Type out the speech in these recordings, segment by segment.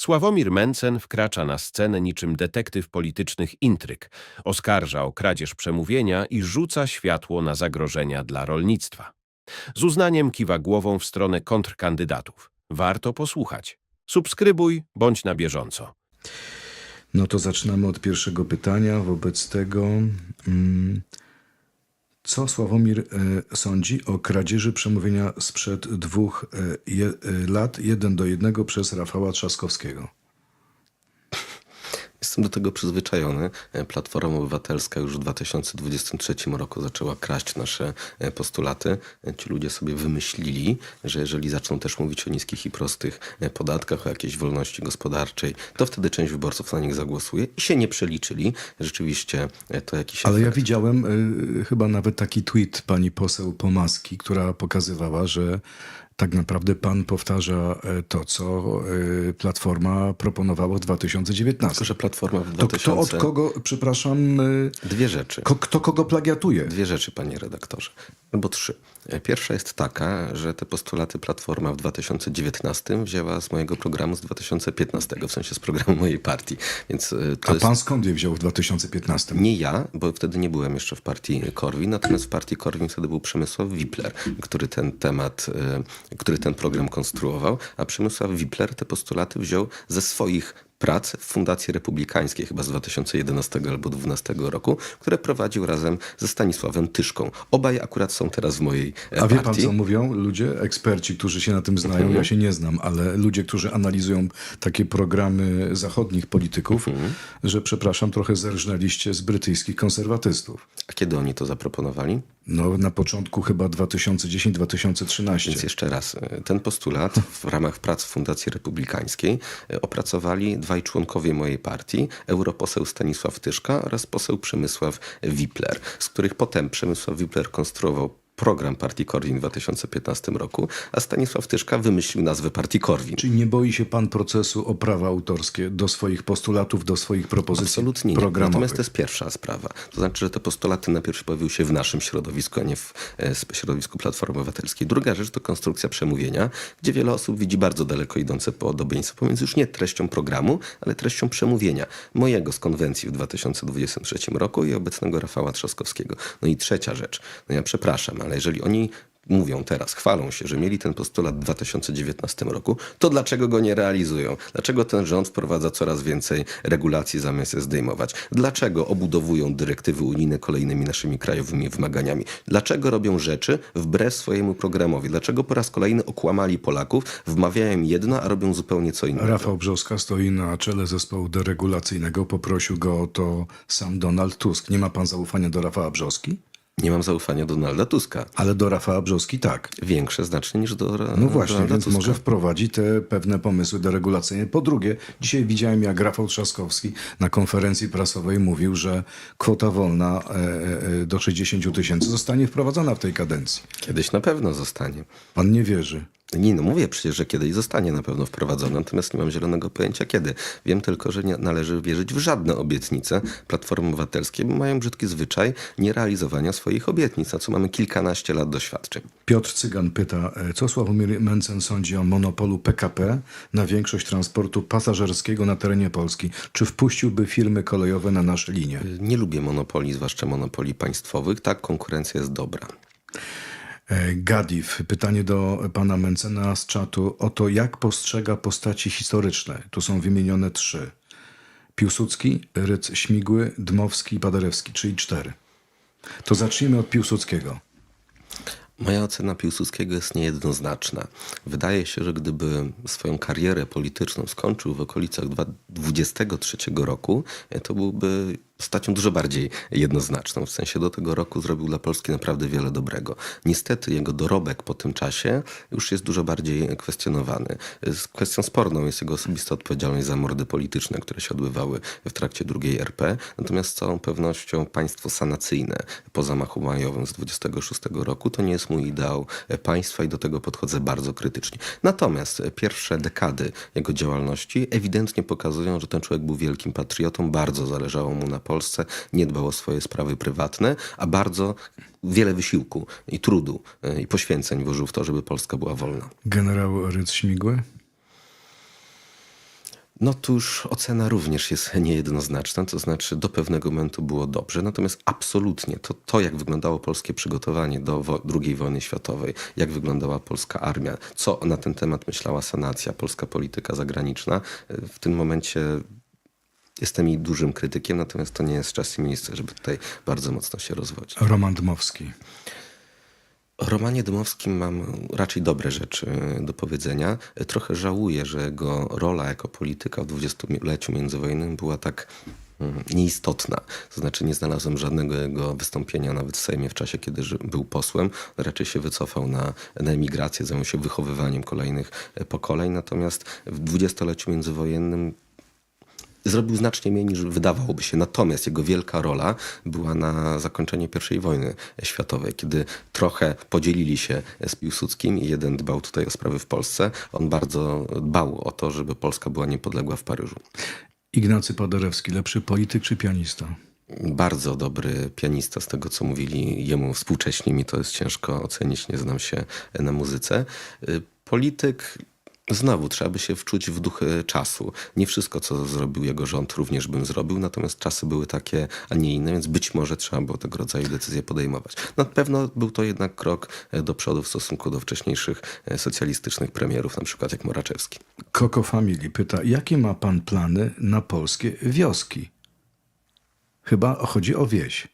Sławomir Mencen wkracza na scenę niczym detektyw politycznych intryg, oskarża o kradzież przemówienia i rzuca światło na zagrożenia dla rolnictwa. Z uznaniem kiwa głową w stronę kontrkandydatów. Warto posłuchać. Subskrybuj, bądź na bieżąco. No to zaczynamy od pierwszego pytania. Wobec tego, mm, co Sławomir e, sądzi o kradzieży przemówienia sprzed dwóch e, e, lat, jeden do jednego przez Rafała Trzaskowskiego? Jestem do tego przyzwyczajony. E, Platforma Obywatelska już w 2023 roku zaczęła kraść nasze e, postulaty. E, Ci ludzie sobie wymyślili, że jeżeli zaczną też mówić o niskich i prostych podatkach, o jakiejś wolności gospodarczej, to wtedy część wyborców na nich zagłosuje i się nie przeliczyli. Rzeczywiście to jakiś Ale ja efekt. widziałem e, chyba nawet taki tweet pani poseł Pomaski, która pokazywała, że tak naprawdę pan powtarza e, to, co e, Platforma proponowała w 2019. Tylko, że Platforma w To 2000... kto od kogo, przepraszam, e, Dwie rzeczy. ko, kto kogo plagiatuje? Dwie rzeczy, panie redaktorze, albo trzy. Pierwsza jest taka, że te postulaty Platforma w 2019 wzięła z mojego programu z 2015, w sensie z programu mojej partii. Więc to A jest pan skąd je wziął w 2015? nie ja, bo wtedy nie byłem jeszcze w partii Korwin, natomiast w partii Korwin wtedy był Przemysław Wipler, który ten temat, który ten program konstruował, a Przemysław Wipler te postulaty wziął ze swoich prac w Fundacji Republikańskiej chyba z 2011 albo 2012 roku, które prowadził razem ze Stanisławem Tyszką. Obaj akurat są teraz w mojej e, A wie pan, co mówią ludzie, eksperci, którzy się na tym znają? Mhm. Ja się nie znam, ale ludzie, którzy analizują takie programy zachodnich polityków, Mhm. że przepraszam, trochę zerżnęliście z brytyjskich konserwatystów. A kiedy oni to zaproponowali? No, na początku chyba 2010-2013. Więc jeszcze raz, e, ten postulat w ramach prac Fundacji Republikańskiej e, opracowali dwaj członkowie mojej partii, europoseł Stanisław Tyszka oraz poseł Przemysław Wipler, z których potem Przemysław Wipler konstruował program partii Korwin w 2015 roku, a Stanisław Tyszka wymyślił nazwę partii Korwin. Czyli nie boi się pan procesu o prawa autorskie do swoich postulatów, do swoich propozycji Absolutnie nie. Natomiast to jest pierwsza sprawa. To znaczy, że te postulaty najpierw pojawiły się w naszym środowisku, a nie w e, środowisku Platformy Obywatelskiej. Druga rzecz to konstrukcja przemówienia, gdzie wiele osób widzi bardzo daleko idące podobieństwo pomiędzy już nie treścią programu, ale treścią przemówienia mojego z konwencji w 2023 roku i obecnego Rafała Trzaskowskiego. No i trzecia rzecz. No ja przepraszam, ale jeżeli oni mówią teraz, chwalą się, że mieli ten postulat w 2019 roku, to dlaczego go nie realizują? Dlaczego ten rząd wprowadza coraz więcej regulacji zamiast je zdejmować? Dlaczego obudowują dyrektywy unijne kolejnymi naszymi krajowymi wymaganiami? Dlaczego robią rzeczy wbrew swojemu programowi? Dlaczego po raz kolejny okłamali Polaków, wmawiają im jedno, a robią zupełnie co innego? Rafał Brzoska stoi na czele zespołu deregulacyjnego. Poprosił go o to sam Donald Tusk. Nie ma pan zaufania do Rafała Brzoski? Nie mam zaufania do Donalda Tuska. Ale do Rafała Brzoski tak. Większe znacznie niż do No właśnie, Donalda więc Tuska. może wprowadzi te pewne pomysły deregulacyjne. Po drugie, dzisiaj widziałem, jak Rafał Trzaskowski na konferencji prasowej mówił, że kwota wolna e, e, do 60 tysięcy zostanie wprowadzona w tej kadencji. Kiedyś na pewno zostanie. Pan nie wierzy. Nie, no mówię przecież, że kiedyś zostanie na pewno wprowadzone, natomiast nie mam zielonego pojęcia kiedy. Wiem tylko, że nie należy wierzyć w żadne obietnice Platformy Obywatelskiej, bo mają brzydki zwyczaj nierealizowania swoich obietnic, na co mamy kilkanaście lat doświadczeń. Piotr Cygan pyta, e, co Sławomir Mencen sądzi o monopolu PKP na większość transportu pasażerskiego na terenie Polski? Czy wpuściłby firmy kolejowe na nasze linie? Nie lubię monopoli, zwłaszcza monopoli państwowych. Tak, konkurencja jest dobra. E, Gadif, pytanie do pana Mencena z czatu o to, jak postrzega postaci historyczne. Tu są wymienione trzy. Piłsudski, Ryc Śmigły, Dmowski i Paderewski, czyli cztery. To zacznijmy od Piłsudskiego. Moja ocena Piłsudskiego jest niejednoznaczna. Wydaje się, że gdyby swoją karierę polityczną skończył w okolicach 23 roku, to byłby postacią dużo bardziej jednoznaczną. W sensie do tego roku zrobił dla Polski naprawdę wiele dobrego. Niestety jego dorobek po tym czasie już jest dużo bardziej kwestionowany. Kwestią sporną jest jego osobista odpowiedzialność za mordy polityczne, które się odbywały w trakcie II RP. Natomiast z całą pewnością państwo sanacyjne po zamachu majowym z 26 roku to nie jest mój ideał państwa i do tego podchodzę bardzo krytycznie. Natomiast pierwsze dekady jego działalności ewidentnie pokazują, że ten człowiek był wielkim patriotą, bardzo zależało mu na Polsce, nie dbał o swoje sprawy prywatne, a bardzo wiele wysiłku i trudu e, i poświęceń włożył w to, żeby Polska była wolna. Generał Ryc Śmigły? No tu już ocena również jest niejednoznaczna, to znaczy do pewnego momentu było dobrze, natomiast absolutnie to, to jak wyglądało polskie przygotowanie do wo- II wojny światowej, jak wyglądała polska armia, co na ten temat myślała sanacja, polska polityka zagraniczna, y, w tym momencie jestem jej dużym krytykiem, natomiast to nie jest czas i miejsce, żeby tutaj bardzo mocno się rozwodzić. Roman Dmowski. O Romanie Dmowskim mam raczej dobre rzeczy do powiedzenia. Trochę żałuję, że jego rola jako polityka w dwudziestoleciu międzywojennym była tak mm, nieistotna. To znaczy nie znalazłem żadnego jego wystąpienia nawet w Sejmie w czasie, kiedy był posłem. Raczej się wycofał na, na emigrację, zajął się wychowywaniem kolejnych e, pokoleń. Natomiast w dwudziestoleciu międzywojennym zrobił znacznie mniej niż wydawałoby się. Natomiast jego wielka rola była na zakończenie I wojny światowej, kiedy trochę podzielili się z Piłsudskim i jeden dbał tutaj o sprawy w Polsce. On bardzo dbał o to, żeby Polska była niepodległa w Paryżu. Ignacy Paderewski, lepszy polityk czy pianista? Bardzo dobry pianista, z tego co mówili jemu współcześni, mi to jest ciężko ocenić, nie znam się na muzyce. Y, Polityk, znowu trzeba by się wczuć w duchy czasu. Nie wszystko, co zrobił jego rząd, również bym zrobił, natomiast czasy były takie, a nie inne, więc być może trzeba było tego rodzaju decyzje podejmować. Na pewno był to jednak krok e, do przodu w stosunku do wcześniejszych e, socjalistycznych premierów, na przykład jak Moraczewski. Koko Family pyta, jakie ma pan plany na polskie wioski? Chyba chodzi o wieś.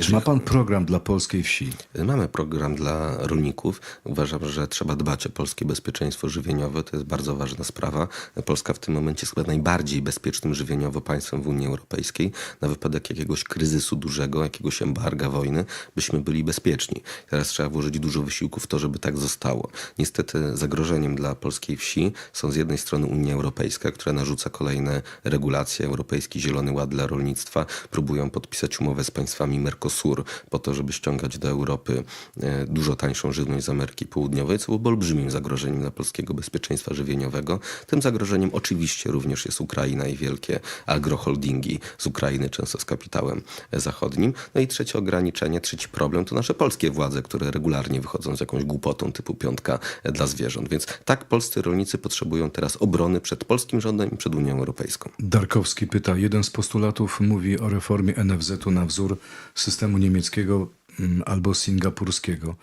Czy ma pan program dla polskiej wsi? Mamy program dla rolników. Uważam, że trzeba dbać o polskie bezpieczeństwo żywieniowe. To jest bardzo ważna sprawa. Polska w tym momencie jest chyba najbardziej bezpiecznym żywieniowo państwem w Unii Europejskiej. Na wypadek jakiegoś kryzysu dużego, jakiegoś embarga, wojny, byśmy byli bezpieczni. Teraz trzeba włożyć dużo wysiłku w to, żeby tak zostało. Niestety zagrożeniem dla polskiej wsi są z jednej strony Unia Europejska, która narzuca kolejne regulacje. Europejski Zielony Ład dla rolnictwa. Próbują podpisać umowę z państwami Mercosur po to, żeby ściągać do Europy e, dużo tańszą żywność z Ameryki Południowej, co byłoby olbrzymim zagrożeniem dla polskiego bezpieczeństwa żywieniowego. Tym zagrożeniem oczywiście również jest Ukraina i wielkie agroholdingi z Ukrainy, często z kapitałem e, zachodnim. No i trzecie ograniczenie, trzeci problem to nasze polskie władze, które regularnie wychodzą z jakąś głupotą typu piątka e, dla zwierząt. Więc tak, polscy rolnicy potrzebują teraz obrony przed polskim rządem i przed Unią Europejską. Darkowski pyta, jeden z postulatów mówi o reformie NFZ-u na wzór systemu niemieckiego mm, albo singapurskiego.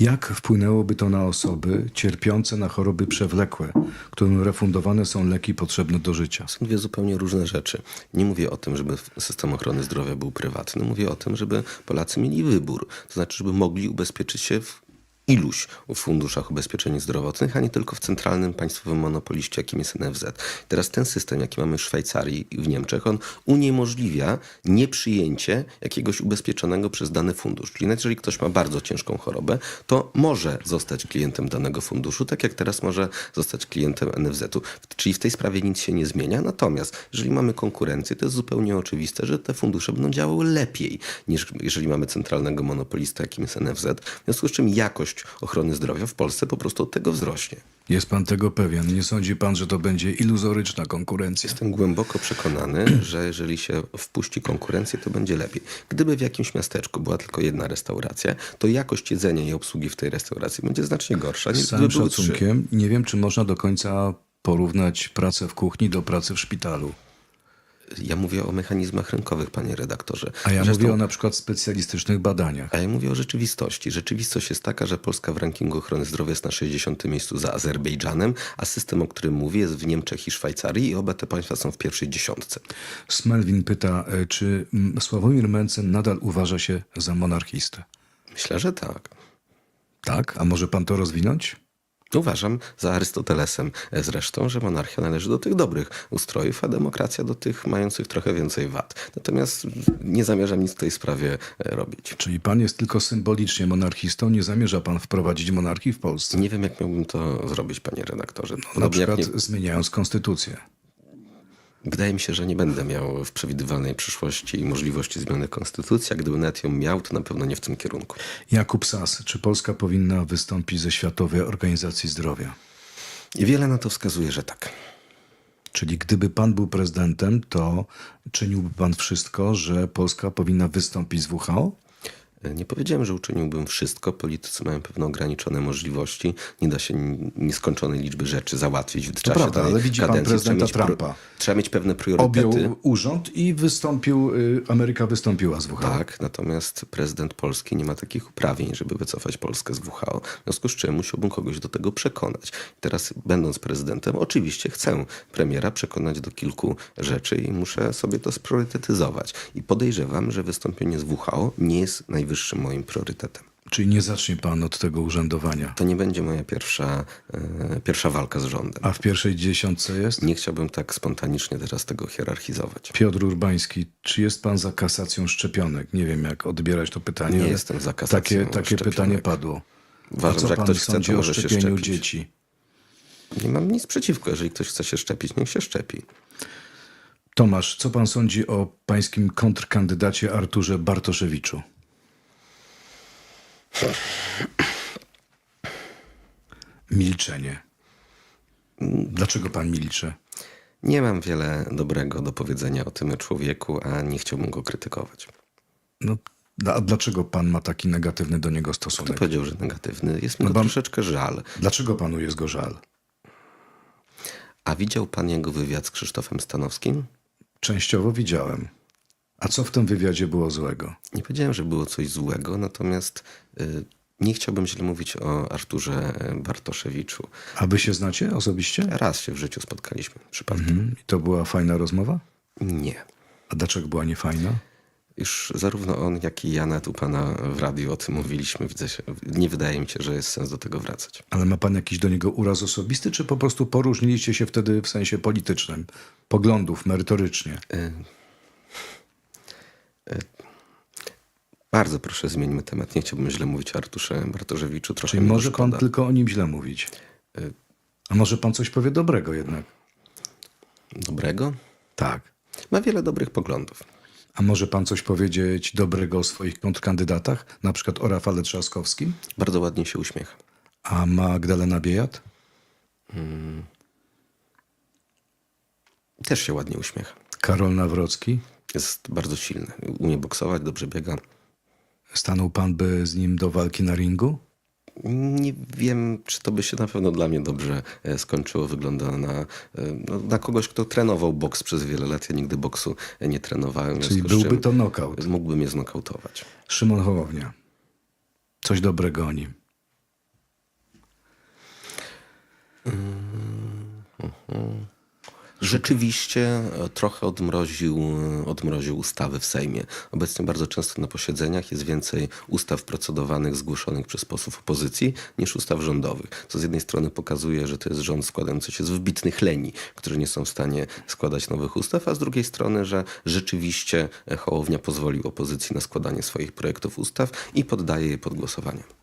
Jak wpłynęłoby to na osoby cierpiące na choroby przewlekłe, którym refundowane są leki potrzebne do życia? są dwie zupełnie różne rzeczy. Nie mówię o tym, żeby system ochrony zdrowia był prywatny. Mówię o tym, żeby Polacy mieli wybór. To znaczy, żeby mogli ubezpieczyć się w iluś funduszach ubezpieczeń zdrowotnych, a nie tylko w centralnym państwowym monopoliście, jakim jest NFZ. Teraz ten system, jaki mamy w Szwajcarii i w Niemczech, on uniemożliwia nieprzyjęcie jakiegoś ubezpieczonego przez dany fundusz. Czyli jeżeli ktoś ma bardzo ciężką chorobę, to może zostać klientem danego funduszu, tak jak teraz może zostać klientem NFZ-u. Czyli w tej sprawie nic się nie zmienia. Natomiast jeżeli mamy konkurencję, to jest zupełnie oczywiste, że te fundusze będą działały lepiej niż jeżeli mamy centralnego monopolista, jakim jest NFZ. W związku z czym jakość ochrony zdrowia w Polsce po prostu od tego wzrośnie. Jest pan tego pewien? Nie sądzi pan, że to będzie iluzoryczna konkurencja? Jestem głęboko przekonany, że jeżeli się wpuści konkurencję, to będzie lepiej. Gdyby w jakimś miasteczku była tylko jedna restauracja, to jakość jedzenia i obsługi w tej restauracji będzie znacznie gorsza Z gdyby były trzy. szacunkiem, nie wiem, czy można do końca porównać pracę w kuchni do pracy w szpitalu. Ja mówię o mechanizmach rynkowych, panie redaktorze. A ja Zresztą- mówię o na przykład specjalistycznych badaniach. A ja mówię o rzeczywistości. Rzeczywistość jest taka, że Polska w rankingu ochrony zdrowia jest na 60. miejscu za Azerbejdżanem, a system, o którym mówię, jest w Niemczech i Szwajcarii i oba te państwa są w pierwszej dziesiątce. Smelwin pyta, e, czy Sławomir Mencen nadal uważa się za monarchistę? Myślę, że tak. Tak? A może pan to rozwinąć? Uważam za Arystotelesem zresztą, że monarchia należy do tych dobrych ustrojów, a demokracja do tych mających trochę więcej wad. Natomiast nie zamierzam nic w tej sprawie e, robić. Czyli pan jest tylko symbolicznie monarchistą, nie zamierza pan wprowadzić monarchii w Polsce? Nie wiem, jak miałbym to zrobić, panie redaktorze. Na Podobnie jak przykład nie, zmieniając konstytucję. Wydaje mi się, że nie będę miał w przewidywalnej przyszłości możliwości zmiany konstytucji, a gdybym nawet ją miał, to na pewno nie w tym kierunku. Jakub Sas, czy Polska powinna wystąpić ze Światowej Organizacji Zdrowia? I wiele na to wskazuje, że tak. Czyli gdyby pan był prezydentem, to czyniłby pan wszystko, że Polska powinna wystąpić z WHO? Nie powiedziałem, że uczyniłbym wszystko. Politycy mają pewne ograniczone możliwości. Nie da się nieskończonej liczby rzeczy załatwić w czasie prawda, ale widzi pan kadencji. prezydenta trzeba mieć, Trumpa. trzeba mieć pewne priorytety. Objął urząd i wystąpił, y, Ameryka wystąpiła z WHO. Tak, natomiast prezydent Polski nie ma takich uprawnień, żeby wycofać Polskę z WHO. W związku z czym musiałbym kogoś do tego przekonać. Teraz, będąc prezydentem, oczywiście chcę premiera przekonać do kilku rzeczy i muszę sobie to spriorytetyzować. I podejrzewam, że wystąpienie z WHO nie jest najwyższym moim priorytetem. Czyli nie zacznie pan od tego urzędowania. To nie będzie moja pierwsza, e, pierwsza walka z rządem. A w pierwszej dziesiątce jest? Nie chciałbym tak spontanicznie teraz tego hierarchizować. Piotr Urbański, czy jest pan za kasacją szczepionek? Nie wiem, jak odbierać to pytanie. Nie jestem za kasacją Takie, takie szczepionek. pytanie padło. Uważam, A co że jak ktoś chce, to o może się szczepieniu szczepić. dzieci? Nie mam nic przeciwko. Jeżeli ktoś chce się szczepić, niech się szczepi. Tomasz, co pan sądzi o pańskim kontrkandydacie Arturze Bartoszewiczu? Milczenie. Dlaczego pan milczy? Nie mam wiele dobrego do powiedzenia o tym człowieku, a nie chciałbym go krytykować. No, a dlaczego pan ma taki negatywny do niego Kto stosunek? powiedział, że negatywny? Jest mi No bo- troszeczkę żal. Dlaczego panu jest go żal? A widział pan jego wywiad z Krzysztofem Stanowskim? Częściowo widziałem. A co w tym wywiadzie było złego? Nie powiedziałem, że było coś złego, natomiast y, nie chciałbym źle mówić o Arturze Bartoszewiczu. A wy się znacie osobiście? Raz się w życiu spotkaliśmy przypadkiem. Mhm. I to była fajna rozmowa? Nie. A dlaczego była niefajna? Już zarówno on, jak i ja nawet u pana w radiu o tym mówiliśmy. Widzę się, nie wydaje mi się, że jest sens do tego wracać. Ale ma pan jakiś do niego uraz osobisty, czy po prostu poróżniliście się wtedy w sensie politycznym? Poglądów, merytorycznie? Bardzo proszę, zmieńmy temat. Nie chciałbym źle mówić o Arturze Bartoszewiczu. Trochę Czyli może pan tylko o nim źle mówić? Y- A może pan coś powie dobrego jednak? Dobrego? Tak. Ma wiele dobrych poglądów. A może pan coś powiedzieć dobrego o swoich kontrkandydatach? Na przykład o Rafale Trzaskowskim? Bardzo ładnie się uśmiecha. A Magdalena Biejat? Też się ładnie uśmiecha. Karol Nawrocki? Jest bardzo silny. Umie boksować, dobrze biega. Stanął pan by z nim do walki na ringu? Nie wiem, czy to by się na pewno dla mnie dobrze e, skończyło. Wygląda na, e, no, na kogoś, kto trenował boks przez wiele lat. Ja nigdy boksu nie trenowałem. Czyli byłby to knockout. Mógłby mnie znokautować. Szymon Hołownia. Coś dobrego o nim. Rzeczywiście e, trochę odmroził, e, odmroził ustawy w Sejmie. Obecnie bardzo często na posiedzeniach jest więcej ustaw procedowanych, zgłoszonych przez posłów opozycji, niż ustaw rządowych. Co z jednej strony pokazuje, że to jest rząd składający się z wybitnych leni, którzy nie są w stanie składać nowych ustaw, a z drugiej strony, że rzeczywiście e, Hołownia pozwolił opozycji na składanie swoich projektów ustaw i poddaje je pod głosowanie.